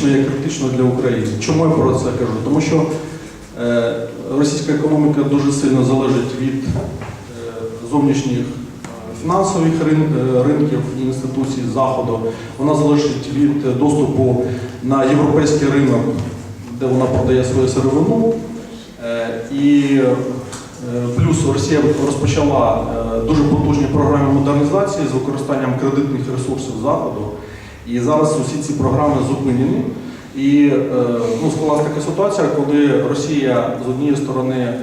критичною, як критичною для України. Чому я про це кажу? Тому що е, російська економіка дуже сильно залежить від е, зовнішніх е, фінансових рин- ринків і інституцій Заходу. Вона залежить від доступу на європейський ринок, де вона продає свою сировину. І плюс Росія розпочала дуже потужні програми модернізації з використанням кредитних ресурсів Заходу. І зараз усі ці програми зупинені. І е, ну, склалася така ситуація, коли Росія з однієї сторони е,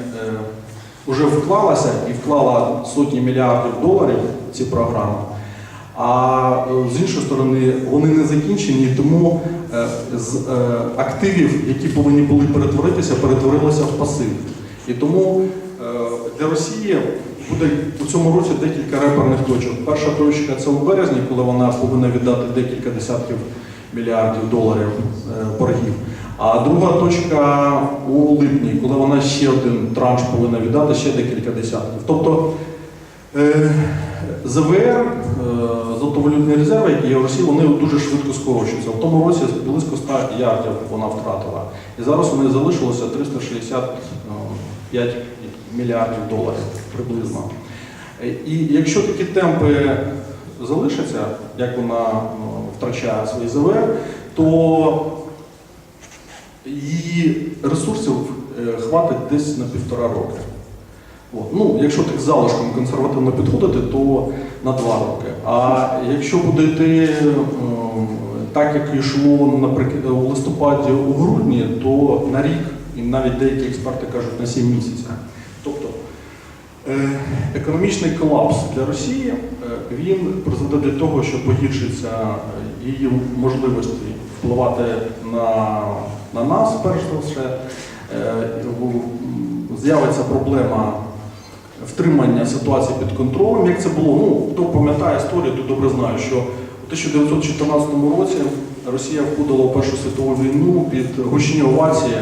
вже вклалася і вклала сотні мільярдів доларів ці програми. А е, з іншої сторони, вони не закінчені, тому е, з е, активів, які повинні були перетворитися, перетворилися в пасив. І тому е, для Росії буде у цьому році декілька реперних точок. Перша точка це у березні, коли вона повинна віддати декілька десятків мільярдів доларів е, боргів. А друга точка у липні, коли вона ще один транш повинна віддати, ще декілька десятків. Тобто Е, ЗВР, е, золотовалютні резерви, які є в Росії, вони дуже швидко скорочуються. В тому році близько 100 ярдів вона втратила. І зараз вони залишилося 365 мільярдів доларів приблизно. І якщо такі темпи залишаться, як вона втрачає свої ЗВР, то її ресурсів е, хватить десь на півтора роки. От. Ну, якщо так залишком консервативно підходити, то на два роки. А якщо буде йти ем, так, як йшло наприклад, у листопаді, у грудні, то на рік, і навіть деякі експерти кажуть на 7 місяців. Е, економічний колапс для Росії е, він призведе до того, що погіршиться е, її можливості впливати на, на нас, перш за все. З'явиться проблема втримання ситуації під контролем, як це було. Ну, хто пам'ятає історію, то добре знає, що у 1914 році Росія входила у Першу світову війну під гучні овації,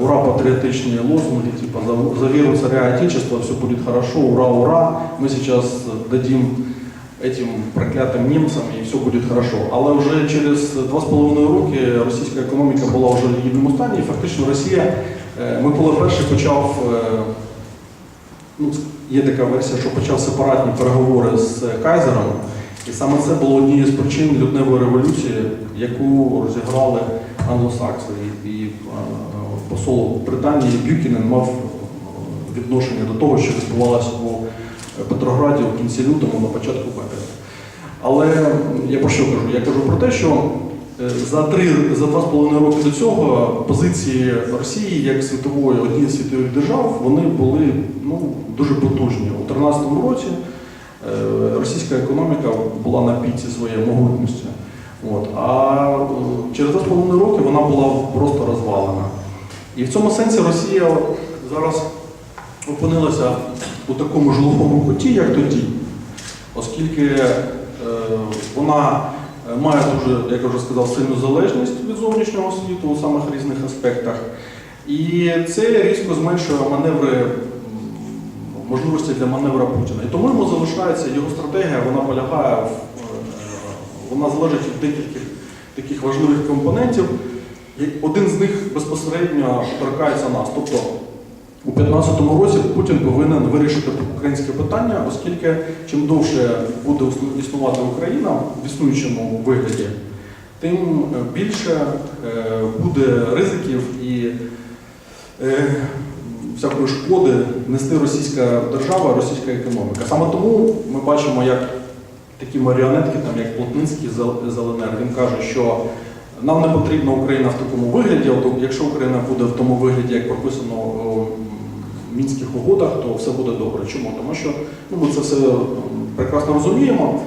ура, патріотичні лозунги, типа за, за віру царя Отечества, все буде хорошо, ура, ура, ми зараз дадим этим проклятим німцям і все буде хорошо. Але вже через два з половиною роки російська економіка була вже в гідному стані, і фактично Росія, е, Микола І почав е, ну, є така версія, що почав сепаратні переговори з Кайзером, і саме це було однією з причин лютневої революції, яку розіграли англосакси. Посол Британії Бюкінен мав відношення до того, що відбувалося у Петрограді у кінці лютого, на початку березня. Але я про що кажу? Я кажу про те, що е, за три за два з половиною роки до цього позиції Росії як світової однієї світових держав вони були ну дуже потужні. У 2013 році е, російська економіка була на піці своєї могутності. От. А е, через два з половиною роки вона була просто розвалена. І в цьому сенсі Росія зараз опинилася у такому ж глухому куті, як тоді, оскільки е, вона е, має дуже, як я вже сказав, сильну залежність від зовнішнього світу у самих різних аспектах. І це різко зменшує маневри, можливості для маневра Путіна. І тому йому залишається його стратегія, вона полягає е, вона залежить від декількох таких важливих компонентів. Один з них безпосередньо торкається нас. Тобто у 2015 році Путін повинен вирішити українське питання, оскільки чим довше буде існувати Україна в існуючому вигляді, тим е, більше е, буде ризиків і е, всякої шкоди нести російська держава, російська економіка. Саме тому ми бачимо, як такі маріонетки, там, як Плотницький з з він каже, що нам не потрібна Україна в такому вигляді, якщо Україна буде в тому вигляді, як прописано у мінських угодах, то все буде добре. Чому? Тому що ну, ми це все прекрасно розуміємо,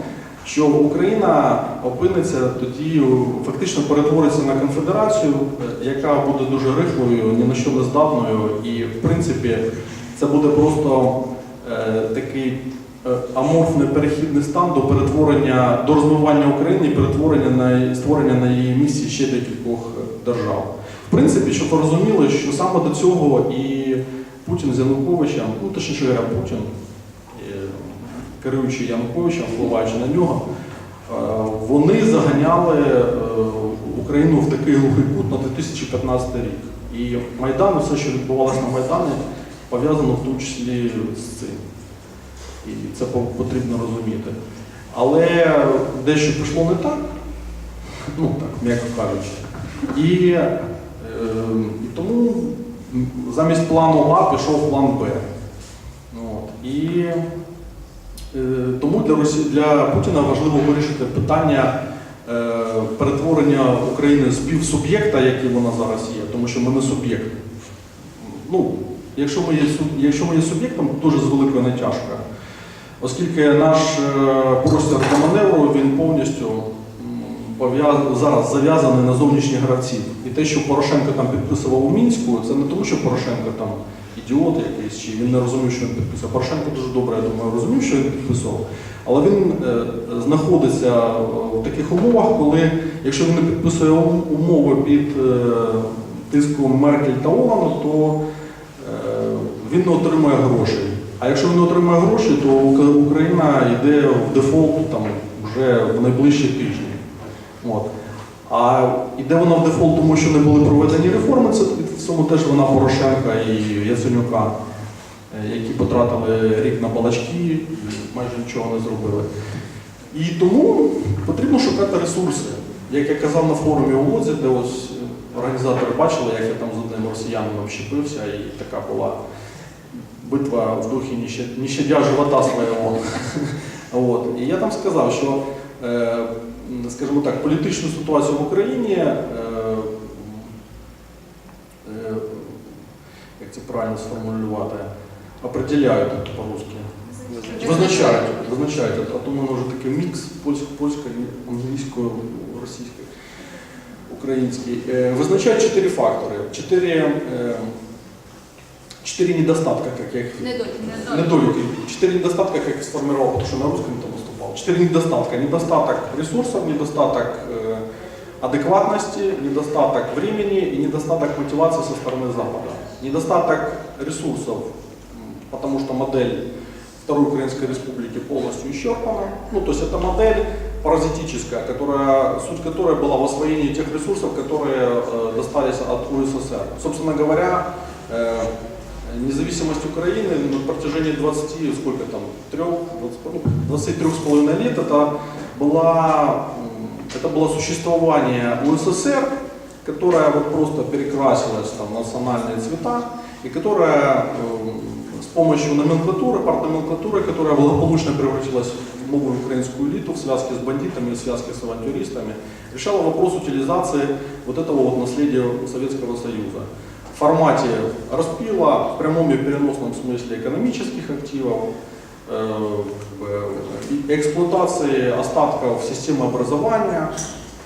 що Україна опиниться тоді, фактично перетвориться на конфедерацію, е, яка буде дуже рихлою, ні на що не здатною, і в принципі це буде просто е, такий е, аморфний перехідний стан до перетворення, до розвивання України і перетворення на створення на її місці ще декількох е, держав. В принципі, щоб ви розуміли, що саме до цього і Путін з Януковичем, ну точніше говоря, Путін, е, керуючи Януковичем, впливаючи на нього, е, вони заганяли е, Україну в такий глухий кут на 2015 рік. І Майдан, все, що відбувалося на Майдані, пов'язано в тому числі з цим. І це потрібно розуміти. Але дещо пішло не так, ну так, м'яко кажучи. І, е, тому замість плану А пішов план Б. От. І е, тому для, Росі... для Путіна важливо вирішити питання е, перетворення України з півсуб'єкта, яким вона зараз є, тому що ми не суб'єкт. Ну, якщо ми є, якщо ми є суб'єктом, дуже з великою натяжкою. Оскільки наш е, простір для маневру він повністю зараз зав'язаний на зовнішніх гравців. І те, що Порошенко там підписував у Мінську, це не тому, що Порошенко там ідіот якийсь, чи він не розумів, що він підписував. Порошенко дуже добре, я думаю, розумів, що він підписував. Але він е, знаходиться в таких умовах, коли, якщо він не підписує умови під е, тиском Меркель та Олану, то е, він не отримує грошей. А якщо він не отримує гроші, то Україна йде в дефолт там, вже в найближчі тижні. От. А йде вона в дефолт, тому що не були проведені реформи, це в цьому теж вона Порошенка і Яценюка, е, які потратили рік на балачки майже нічого не зробили. І тому потрібно шукати ресурси. Як я казав на форумі у Лодзі, де ось організатори бачили, як я там з одним росіянином щепився, і така була битва в духі не ща- щадя живота свого. От. І я там сказав, що, е, скажімо так, політичну ситуацію в Україні, е, е, як це правильно сформулювати, определяють по-русски. Визначають, визначають, а то в мене вже такий мікс польсько польської, англійської, російської, української. Е, Визначають чотири фактори, чотири, е, чотири недостатка, як я їх Недоліки. Недолики. Четыре недостатка, как я сформировал, потому что на русском там выступал. Четыре недостатка. Недостаток ресурсов, недостаток э, адекватности, недостаток времени и недостаток мотивации со стороны Запада. Недостаток ресурсов, м, потому что модель Второй Украинской Республики полностью исчерпана. Ну, то есть это модель паразитическая, которая, суть которой была в освоении тех ресурсов, которые э, достались от УССР. Собственно говоря, э, Независимость Украины на протяжении 20, сколько там, 3, 23 с половиной лет это, была, м, это было существование УССР, которое вот просто перекрасилось там, в национальные цвета, и которая м, с помощью номенклатуры, партноменклатуры, которая благополучно превратилась в новую украинскую элиту в связке с бандитами, в связке с авантюристами, решала вопрос утилизации вот этого вот наследия Советского Союза в Формате распила в прямом и переносном смысле экономических активов, э, эксплуатации остатков системы образования,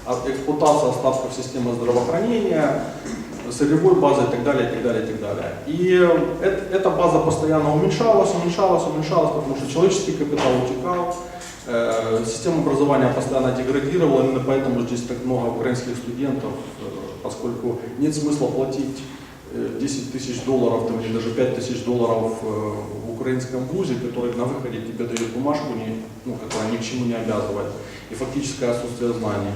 а- эксплуатация остатков системы здравоохранения, сырьевой базы и так далее, и так далее, и так далее. И эт- эта база постоянно уменьшалась, уменьшалась, уменьшалась, потому что человеческий капитал утекал, э, система образования постоянно деградировала, именно поэтому здесь так много украинских студентов, э, поскольку нет смысла платить 10 тысяч долларов там, или даже 5 тысяч долларов э, в украинском вузе, который на выходе тебе дает бумажку, не, ну, которая ни к чему не обязывает, и фактическое отсутствие знаний.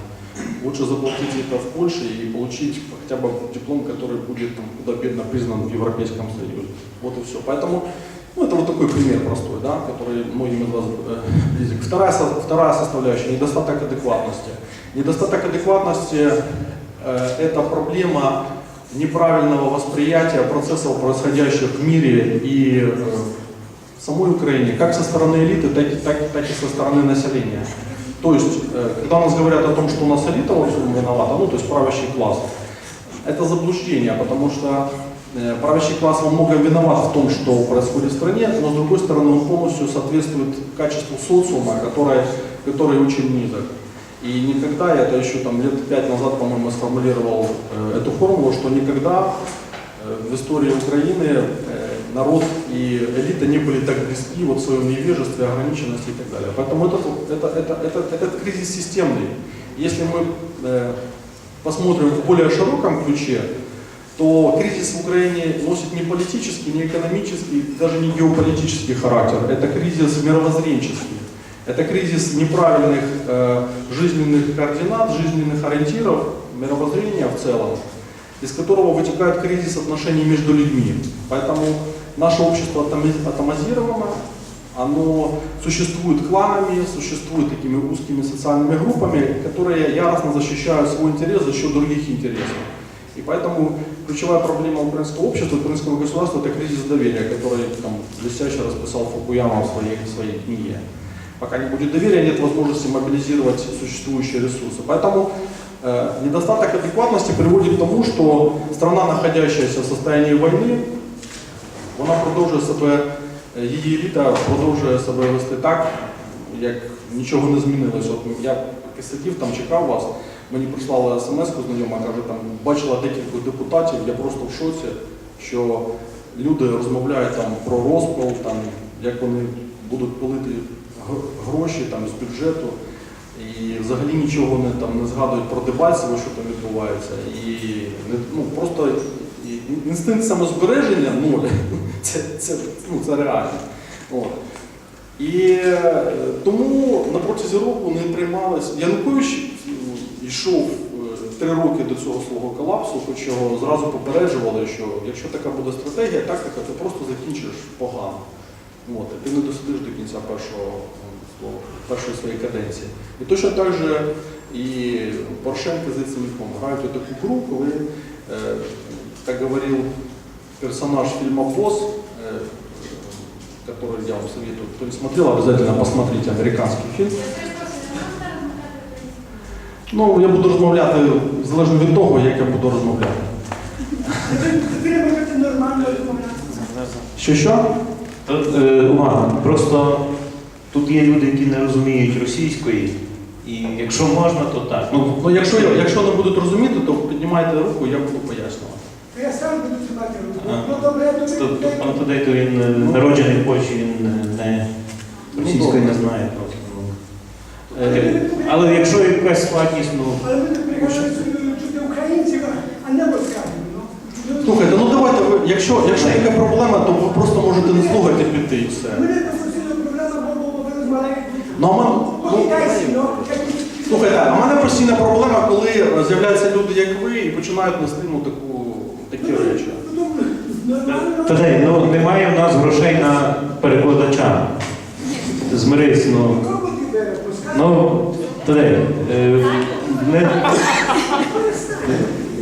Лучше заплатить это в Польше и получить хотя бы диплом, который будет там, худо-бедно признан в Европейском Союзе. Вот и все. Поэтому ну, это вот такой пример простой, да, который многим из вас э, близок. Вторая, вторая составляющая – недостаток адекватности. Недостаток адекватности э, – это проблема неправильного восприятия процессов, происходящих в мире и э, в самой Украине, как со стороны элиты, так, так, так и со стороны населения. То есть, э, когда у нас говорят о том, что у нас элита во всем виновата, ну, то есть правящий класс, это заблуждение, потому что э, правящий класс во многом виноват в том, что происходит в стране, но с другой стороны он полностью соответствует качеству социума, который, который очень низок. И никогда, я это еще там лет пять назад, по-моему, сформулировал э, эту формулу, что никогда э, в истории Украины э, народ и элита не были так близки вот в своем невежестве, ограниченности и так далее. Поэтому этот, это, это, это- этот кризис системный. Если мы э, посмотрим в более широком ключе, то кризис в Украине носит не политический, не экономический, даже не геополитический характер. Это кризис мировоззренческий. Это кризис неправильных э, жизненных координат, жизненных ориентиров, мировоззрения в целом, из которого вытекает кризис отношений между людьми. Поэтому наше общество атоми- атомизировано, оно существует кланами, существует такими узкими социальными группами, которые яростно защищают свой интерес за счет других интересов. И поэтому ключевая проблема украинского общества, украинского государства – это кризис доверия, который там, блестяще расписал Фукуяма в своей, в своей книге. Пока не будет доверия, нет возможности мобилизировать существующие ресурсы. Поэтому э, недостаток адекватности приводит к тому, что страна, находящаяся в состоянии войны, вона продовжує себе, е, її еліта продовжує себе вести так, як нічого не змінилося. От я поки сидів там, чекав вас, мені прислала смс-ку знайома, каже, там бачила декілька депутатів, я просто в шоці, що люди розмовляють там про розпил, там, як вони будуть пилити г- гроші там, з бюджету. І взагалі нічого не, там, не згадують про Дебальцево, що там відбувається. І ну, просто інстинкт самозбереження нуль. Це, це, ну, це реально. От. І е, тому на протязі року не приймалися. Янукович м, йшов е, три роки до цього свого колапсу, хоч його зразу попереджували, що якщо така буде стратегія, тактика, то просто закінчиш погано. От, ти не досидиш до кінця першого, свого- першої своєї каденції. І точно так же і Порошенко з Яценюком грають у таку гру, коли, е, як говорив персонаж фильма «Босс», э, который я вам советую, кто не смотрел, обязательно посмотрите американский фільм. Ну, я буду розмовляти залежно від того, як я буду розмовляти. Треба нормально розмовляти. Що що? Тут, е, увага, просто тут є люди, які не розуміють російської, і якщо можна, то так. Ну, Ну, якщо, якщо не будуть розуміти, то піднімайте руку, я буду пояснювати. Я сам буду тримати руку. Ну добре, я то, тобі то пан Тадейко, він е, народжений в Польщі, він е, не російської не знає просто. ну. Е, Але якщо якась складність, ну Але ви не чути українців, а не москалів. ну. Ну, Слухайте, ну давайте ви, якщо, якщо така проблема, то ви просто можете не слухати піти і все. У мене професійна проблема, бо бо ви з маленьких. Ну, а мен- ну, ну. як- Слухайте, а в мене постійна проблема, коли з'являються люди, як ви, і починають нести ну, таку, такі речі. Ну. Тадей, ну немає в нас грошей на перекладача. Змирись, ну. Ну, Тадей, е, не,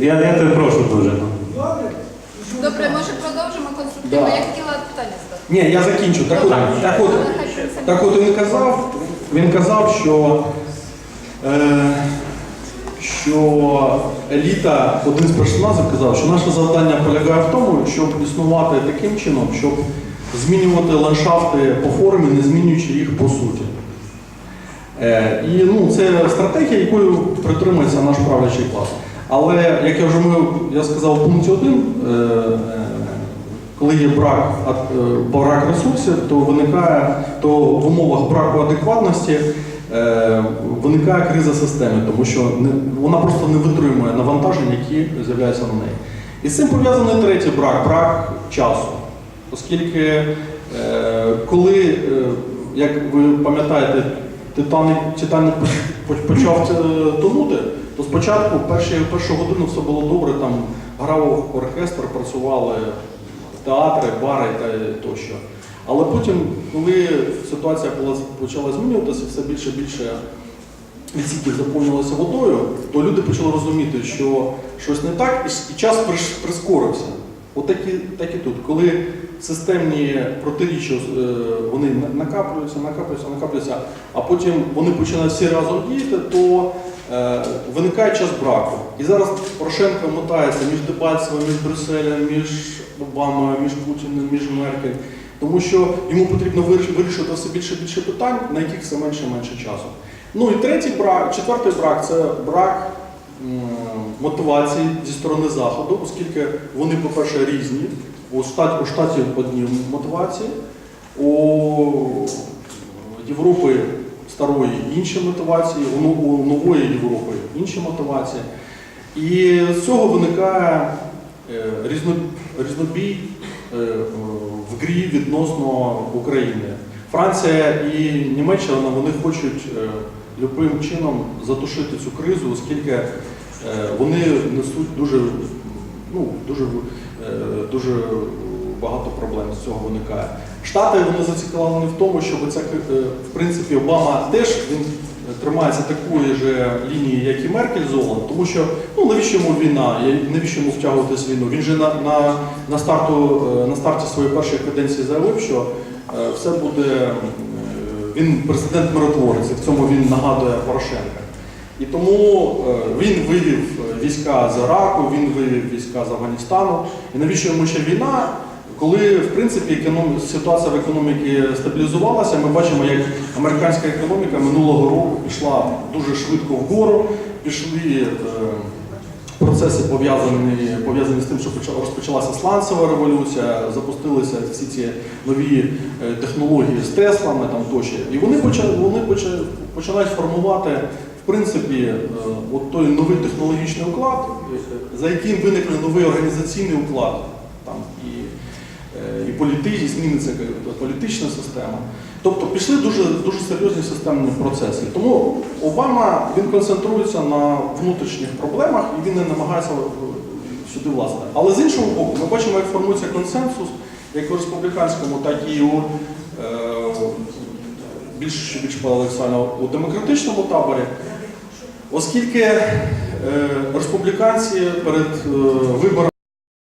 я, я тебе прошу дуже. Ну. Добре. Може продовжимо конструктивно. Да. Я хотіла питання задати. Ні, я закінчу. Так от, так от, так от він казав, він казав, що, е, що еліта, один з персонажів казав, що наше завдання полягає в тому, щоб існувати таким чином, щоб змінювати ландшафти по формі, не змінюючи їх по суті. Е, і ну, це стратегія, якою притримується наш правлячий клас. Але, як я вже мив, я сказав в пункті 1, е, коли є брак, е, брак ресурсів, то виникає, то в умовах браку адекватності е, виникає криза системи, тому що вона просто не витримує навантажень, які з'являються на неї. І з цим пов'язаний третій брак брак часу. Оскільки, коли, як ви пам'ятаєте, Титаник, почав тонути, то спочатку перші, першу годину все було добре, там грав оркестр, працювали театри, бари та тощо. Але потім, коли ситуація почала змінюватися, все більше і більше відсіків заповнювалося водою, то люди почали розуміти, що щось не так, і час прискорився. От так і, так і тут. Коли системні протиріччя е, вони накаплюються, накаплюються, накаплюються, а потім вони починають всі разом діяти, то виникає час браку. І зараз Порошенко мотається між Дебальцевим, між Брюсселем, між Обамою, між Путіним, між Меркель. Тому що йому потрібно виріш- вирішити все більше і більше питань, на яких все менше і менше часу. Ну і третій брак, четвертий брак це брак мотивації зі сторони Заходу, оскільки вони, по-перше, різні. У штаті, у штаті одні мотивації, у Європи старої інші мотивації, у, нової Європи інші мотивації. І з цього виникає е, різнобій е, в грі відносно України. Франція і Німеччина вони хочуть е, любим чином затушити цю кризу, оскільки вони несуть дуже, ну, дуже, дуже багато проблем з цього виникає. Штати вони зацікавлені в тому, щоб це, е, в принципі, Обама теж він тримається такої ж лінії, як і Меркель з Оланд, тому що ну навіщо йому війна, навіщо йому втягуватись війну? Він же на, на, на, старту, е, на старті своєї першої каденції заявив, що е, все буде. е, Він президент миротворець, і в цьому він нагадує Порошенка. І тому е, він вивів е, війська з Іраку, він вивів війська з Афганістану. І навіщо йому ще війна? Коли в принципі економ... ситуація в економіці стабілізувалася, ми бачимо, як американська економіка минулого року пішла дуже швидко вгору, пішли е, процеси пов'язані, пов'язані з тим, що поча- розпочалася сланцева революція, запустилися всі ці нові е, технології з Теслами там тощо. І вони почали, вони почали, починають формувати в принципі е, от той новий технологічний уклад, за яким виникне новий організаційний уклад. Там і, і політичні, зміниться політична система. Тобто пішли дуже, дуже серйозні системні процеси. Тому Обама він концентрується на внутрішніх проблемах і він не намагається е, сюди власти. Але з іншого боку, ми бачимо, як формується консенсус, як у республіканському, так і у е, більш, більш парадоксально у демократичному таборі. Оскільки е, республіканці перед е, виборами